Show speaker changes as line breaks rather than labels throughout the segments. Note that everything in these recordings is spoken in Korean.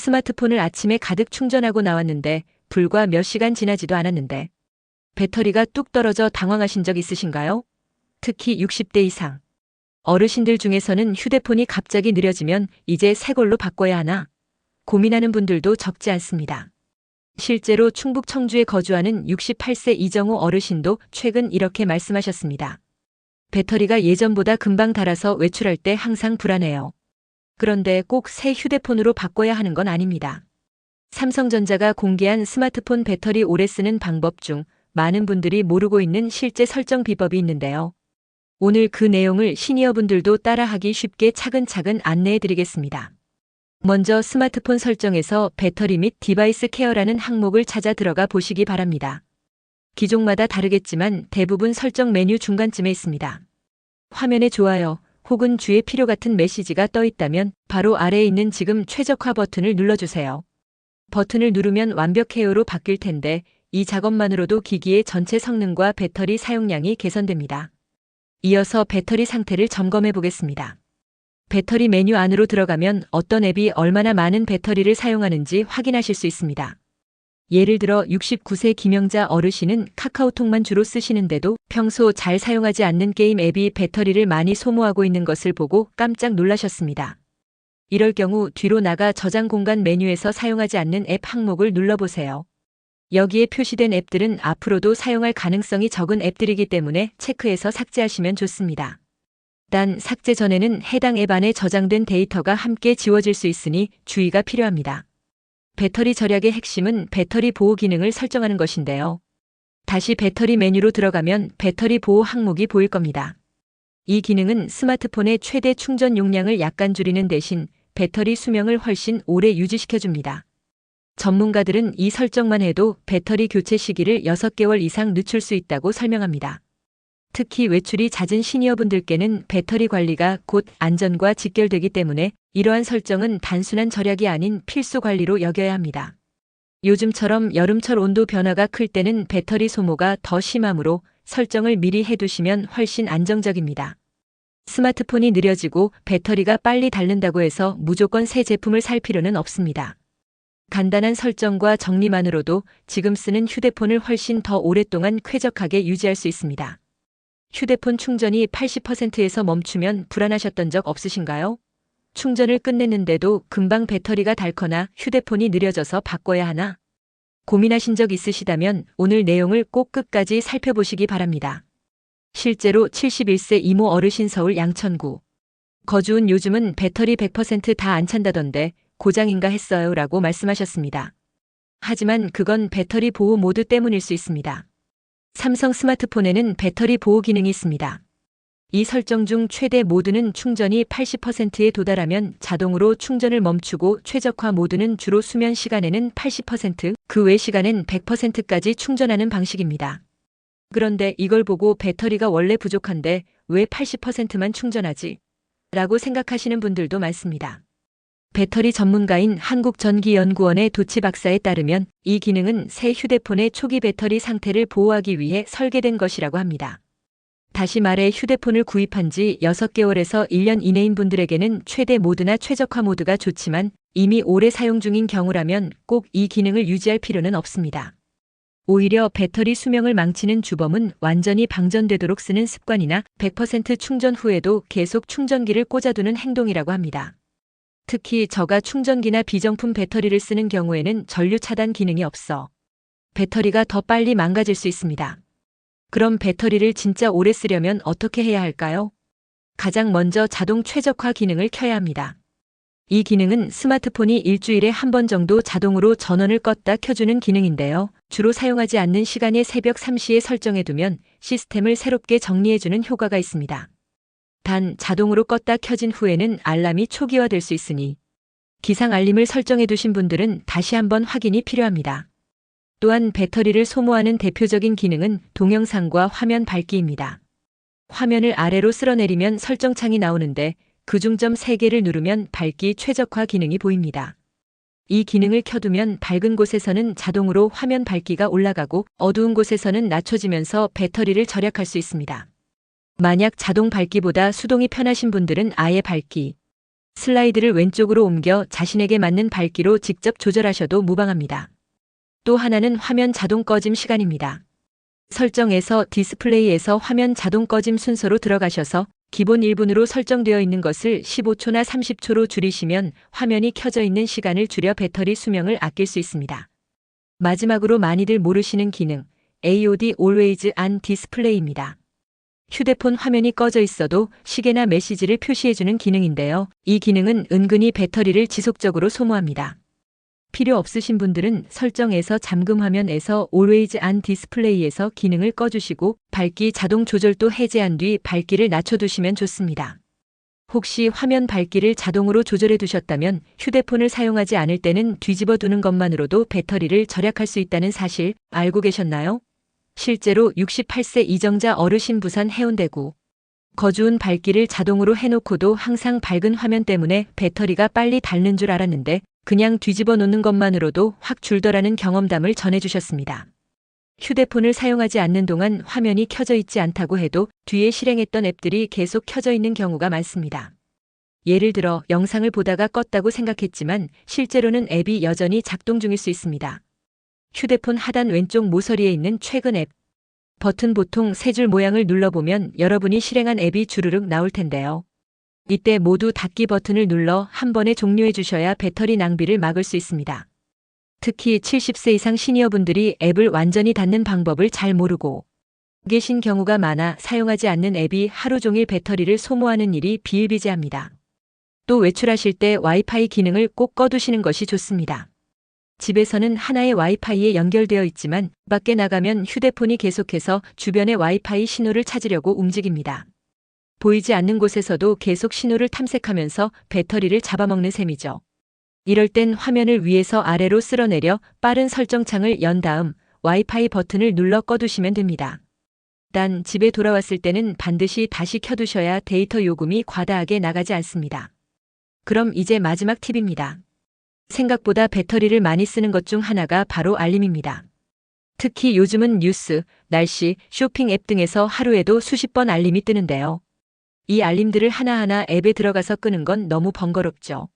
스마트폰을 아침에 가득 충전하고 나왔는데 불과 몇 시간 지나지도 않았는데 배터리가 뚝 떨어져 당황하신 적 있으신가요? 특히 60대 이상. 어르신들 중에서는 휴대폰이 갑자기 느려지면 이제 새 걸로 바꿔야 하나 고민하는 분들도 적지 않습니다. 실제로 충북 청주에 거주하는 68세 이정우 어르신도 최근 이렇게 말씀하셨습니다. 배터리가 예전보다 금방 닳아서 외출할 때 항상 불안해요. 그런데 꼭 새 휴대폰으로 바꿔야 하는 건 아닙니다. 삼성전자가 공개한 스마트폰 배터리 오래 쓰는 방법 중 많은 분들이 모르고 있는 실제 설정 비법이 있는데요. 오늘 그 내용을 시니어분들도 따라하기 쉽게 차근차근 안내해 드리겠습니다. 먼저 스마트폰 설정에서 배터리 및 디바이스 케어라는 항목을 찾아 들어가 보시기 바랍니다. 기종마다 다르겠지만 대부분 설정 메뉴 중간쯤에 있습니다. 화면에 좋아요 혹은 주의 필요 같은 메시지가 떠 있다면 바로 아래에 있는 지금 최적화 버튼을 눌러주세요. 버튼을 누르면 완벽 케어로 바뀔 텐데 이 작업만으로도 기기의 전체 성능과 배터리 사용량이 개선됩니다. 이어서 배터리 상태를 점검해 보겠습니다. 배터리 메뉴 안으로 들어가면 어떤 앱이 얼마나 많은 배터리를 사용하는지 확인하실 수 있습니다. 예를 들어 69세 김영자 어르신은 카카오톡만 주로 쓰시는데도 평소 잘 사용하지 않는 게임 앱이 배터리를 많이 소모하고 있는 것을 보고 깜짝 놀라셨습니다. 이럴 경우 뒤로 나가 저장 공간 메뉴에서 사용하지 않는 앱 항목을 눌러보세요. 여기에 표시된 앱들은 앞으로도 사용할 가능성이 적은 앱들이기 때문에 체크해서 삭제하시면 좋습니다. 단 삭제 전에는 해당 앱 안에 저장된 데이터가 함께 지워질 수 있으니 주의가 필요합니다. 배터리 절약의 핵심은 배터리 보호 기능을 설정하는 것인데요. 다시 배터리 메뉴로 들어가면 배터리 보호 항목이 보일 겁니다. 이 기능은 스마트폰의 최대 충전 용량을 약간 줄이는 대신 배터리 수명을 훨씬 오래 유지시켜줍니다. 전문가들은 이 설정만 해도 배터리 교체 시기를 6개월 이상 늦출 수 있다고 설명합니다. 특히 외출이 잦은 시니어분들께는 배터리 관리가 곧 안전과 직결되기 때문에 이러한 설정은 단순한 절약이 아닌 필수 관리로 여겨야 합니다. 요즘처럼 여름철 온도 변화가 클 때는 배터리 소모가 더 심하므로 설정을 미리 해두시면 훨씬 안정적입니다. 스마트폰이 느려지고 배터리가 빨리 닳는다고 해서 무조건 새 제품을 살 필요는 없습니다. 간단한 설정과 정리만으로도 지금 쓰는 휴대폰을 훨씬 더 오랫동안 쾌적하게 유지할 수 있습니다. 휴대폰 충전이 80%에서 멈추면 불안하셨던 적 없으신가요? 충전을 끝냈는데도 금방 배터리가 닳거나 휴대폰이 느려져서 바꿔야 하나? 고민하신 적 있으시다면 오늘 내용을 꼭 끝까지 살펴보시기 바랍니다. 실제로 71세 이모 어르신 서울 양천구. 거주은 요즘은 배터리 100%다 안 찬다던데 고장인가 했어요 라고 말씀하셨습니다. 하지만 그건 배터리 보호 모드 때문일 수 있습니다. 삼성 스마트폰에는 배터리 보호 기능이 있습니다. 이 설정 중 최대 모드는 충전이 80%에 도달하면 자동으로 충전을 멈추고 최적화 모드는 주로 수면 시간에는 80%, 그 외 시간엔 100%까지 충전하는 방식입니다. 그런데 이걸 보고 배터리가 원래 부족한데 왜 80%만 충전하지? 라고 생각하시는 분들도 많습니다. 배터리 전문가인 한국전기연구원의 도치 박사에 따르면 이 기능은 새 휴대폰의 초기 배터리 상태를 보호하기 위해 설계된 것이라고 합니다. 다시 말해 휴대폰을 구입한 지 6개월에서 1년 이내인 분들에게는 최대 모드나 최적화 모드가 좋지만 이미 오래 사용 중인 경우라면 꼭 이 기능을 유지할 필요는 없습니다. 오히려 배터리 수명을 망치는 주범은 완전히 방전되도록 쓰는 습관이나 100% 충전 후에도 계속 충전기를 꽂아두는 행동이라고 합니다. 특히 저가 충전기나 비정품 배터리를 쓰는 경우에는 전류 차단 기능이 없어 배터리가 더 빨리 망가질 수 있습니다. 그럼 배터리를 진짜 오래 쓰려면 어떻게 해야 할까요? 가장 먼저 자동 최적화 기능을 켜야 합니다. 이 기능은 스마트폰이 일주일에 한 번 정도 자동으로 전원을 껐다 켜주는 기능인데요. 주로 사용하지 않는 시간에 새벽 3시에 설정해두면 시스템을 새롭게 정리해주는 효과가 있습니다. 단 자동으로 껐다 켜진 후에는 알람이 초기화될 수 있으니 기상 알림을 설정해 두신 분들은 다시 한번 확인이 필요합니다. 또한 배터리를 소모하는 대표적인 기능은 동영상과 화면 밝기입니다. 화면을 아래로 쓸어내리면 설정창이 나오는데 그 중점 3개를 누르면 밝기 최적화 기능이 보입니다. 이 기능을 켜두면 밝은 곳에서는 자동으로 화면 밝기가 올라가고 어두운 곳에서는 낮춰지면서 배터리를 절약할 수 있습니다. 만약 자동 밝기보다 수동이 편하신 분들은 아예 밝기, 슬라이드를 왼쪽으로 옮겨 자신에게 맞는 밝기로 직접 조절하셔도 무방합니다. 또 하나는 화면 자동 꺼짐 시간입니다. 설정에서 디스플레이에서 화면 자동 꺼짐 순서로 들어가셔서 기본 1분으로 설정되어 있는 것을 15초나 30초로 줄이시면 화면이 켜져 있는 시간을 줄여 배터리 수명을 아낄 수 있습니다. 마지막으로 많이들 모르시는 기능, AOD Always On Display입니다. 휴대폰 화면이 꺼져 있어도 시계나 메시지를 표시해주는 기능인데요. 이 기능은 은근히 배터리를 지속적으로 소모합니다. 필요 없으신 분들은 설정에서 잠금 화면에서 Always On Display에서 기능을 꺼주시고 밝기 자동 조절도 해제한 뒤 밝기를 낮춰두시면 좋습니다. 혹시 화면 밝기를 자동으로 조절해 두셨다면 휴대폰을 사용하지 않을 때는 뒤집어 두는 것만으로도 배터리를 절약할 수 있다는 사실 알고 계셨나요? 실제로 68세 이정자 어르신 부산 해운대구 거주은 밝기를 자동으로 해놓고도 항상 밝은 화면 때문에 배터리가 빨리 닳는 줄 알았는데 그냥 뒤집어 놓는 것만으로도 확 줄더라는 경험담을 전해주셨습니다. 휴대폰을 사용하지 않는 동안 화면이 켜져 있지 않다고 해도 뒤에 실행했던 앱들이 계속 켜져 있는 경우가 많습니다. 예를 들어 영상을 보다가 껐다고 생각했지만 실제로는 앱이 여전히 작동 중일 수 있습니다. 휴대폰 하단 왼쪽 모서리에 있는 최근 앱 버튼 보통 세 줄 모양을 눌러보면 여러분이 실행한 앱이 주르륵 나올 텐데요. 이때 모두 닫기 버튼을 눌러 한 번에 종료해 주셔야 배터리 낭비를 막을 수 있습니다. 특히 70세 이상 시니어분들이 앱을 완전히 닫는 방법을 잘 모르고 계신 경우가 많아 사용하지 않는 앱이 하루 종일 배터리를 소모하는 일이 비일비재합니다. 또 외출하실 때 와이파이 기능을 꼭 꺼두시는 것이 좋습니다. 집에서는 하나의 와이파이에 연결되어 있지만 밖에 나가면 휴대폰이 계속해서 주변의 와이파이 신호를 찾으려고 움직입니다. 보이지 않는 곳에서도 계속 신호를 탐색하면서 배터리를 잡아먹는 셈이죠. 이럴 땐 화면을 위에서 아래로 쓸어내려 빠른 설정창을 연 다음 와이파이 버튼을 눌러 꺼두시면 됩니다. 단 집에 돌아왔을 때는 반드시 다시 켜두셔야 데이터 요금이 과다하게 나가지 않습니다. 그럼 이제 마지막 팁입니다. 생각보다 배터리를 많이 쓰는 것 중 하나가 바로 알림입니다. 특히 요즘은 뉴스, 날씨, 쇼핑 앱 등에서 하루에도 수십 번 알림이 뜨는데요. 이 알림들을 하나하나 앱에 들어가서 끄는 건 너무 번거롭죠.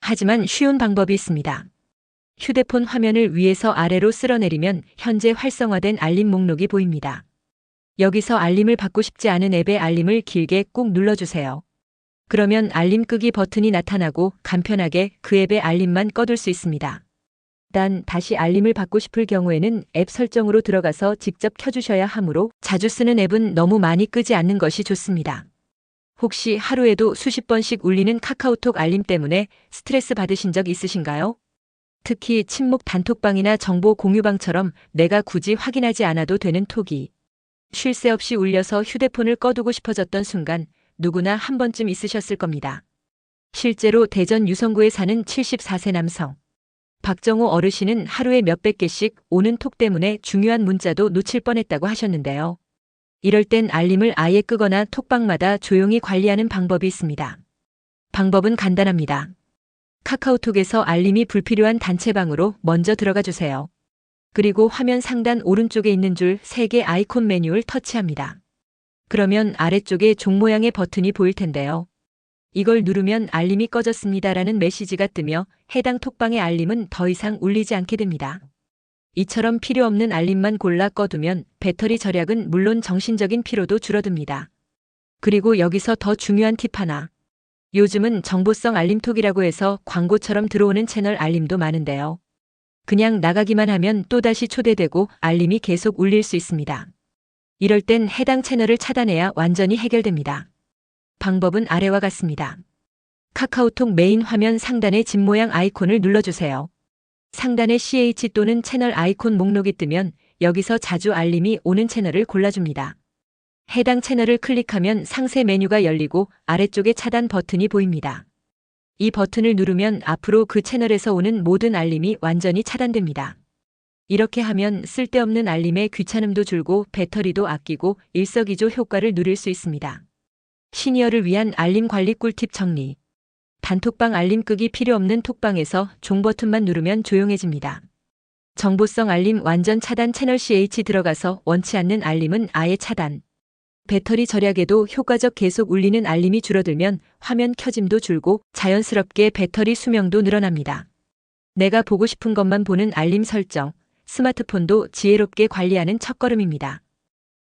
하지만 쉬운 방법이 있습니다. 휴대폰 화면을 위에서 아래로 쓸어내리면 현재 활성화된 알림 목록이 보입니다. 여기서 알림을 받고 싶지 않은 앱의 알림을 길게 꾹 눌러주세요. 그러면 알림 끄기 버튼이 나타나고 간편하게 그 앱의 알림만 꺼둘 수 있습니다. 단 다시 알림을 받고 싶을 경우에는 앱 설정으로 들어가서 직접 켜주셔야 하므로 자주 쓰는 앱은 너무 많이 끄지 않는 것이 좋습니다. 혹시 하루에도 수십 번씩 울리는 카카오톡 알림 때문에 스트레스 받으신 적 있으신가요? 특히 친목 단톡방이나 정보 공유방처럼 내가 굳이 확인하지 않아도 되는 톡이 쉴 새 없이 울려서 휴대폰을 꺼두고 싶어졌던 순간 누구나 한 번쯤 있으셨을 겁니다. 실제로 대전 유성구에 사는 74세 남성. 박정호 어르신은 하루에 몇백 개씩 오는 톡 때문에 중요한 문자도 놓칠 뻔했다고 하셨는데요. 이럴 땐 알림을 아예 끄거나 톡방마다 조용히 관리하는 방법이 있습니다. 방법은 간단합니다. 카카오톡에서 알림이 불필요한 단체방으로 먼저 들어가 주세요. 그리고 화면 상단 오른쪽에 있는 줄 3개 아이콘 메뉴를 터치합니다. 그러면 아래쪽에 종 모양의 버튼이 보일 텐데요. 이걸 누르면 알림이 꺼졌습니다라는 메시지가 뜨며 해당 톡방의 알림은 더 이상 울리지 않게 됩니다. 이처럼 필요 없는 알림만 골라 꺼두면 배터리 절약은 물론 정신적인 피로도 줄어듭니다. 그리고 여기서 더 중요한 팁 하나. 요즘은 정보성 알림톡이라고 해서 광고처럼 들어오는 채널 알림도 많은데요. 그냥 나가기만 하면 또다시 초대되고 알림이 계속 울릴 수 있습니다. 이럴 땐 해당 채널을 차단해야 완전히 해결됩니다. 방법은 아래와 같습니다. 카카오톡 메인 화면 상단의 집 모양 아이콘을 눌러주세요. 상단에 CH 또는 채널 아이콘 목록이 뜨면 여기서 자주 알림이 오는 채널을 골라줍니다. 해당 채널을 클릭하면 상세 메뉴가 열리고 아래쪽에 차단 버튼이 보입니다. 이 버튼을 누르면 앞으로 그 채널에서 오는 모든 알림이 완전히 차단됩니다. 이렇게 하면 쓸데없는 알림에 귀찮음도 줄고 배터리도 아끼고 일석이조 효과를 누릴 수 있습니다. 시니어를 위한 알림 관리 꿀팁 정리. 단톡방 알림 끄기 필요 없는 톡방에서 종 버튼만 누르면 조용해집니다. 정보성 알림 완전 차단 채널 CH 들어가서 원치 않는 알림은 아예 차단. 배터리 절약에도 효과적 계속 울리는 알림이 줄어들면 화면 켜짐도 줄고 자연스럽게 배터리 수명도 늘어납니다. 내가 보고 싶은 것만 보는 알림 설정. 스마트폰도 지혜롭게 관리하는 첫걸음입니다.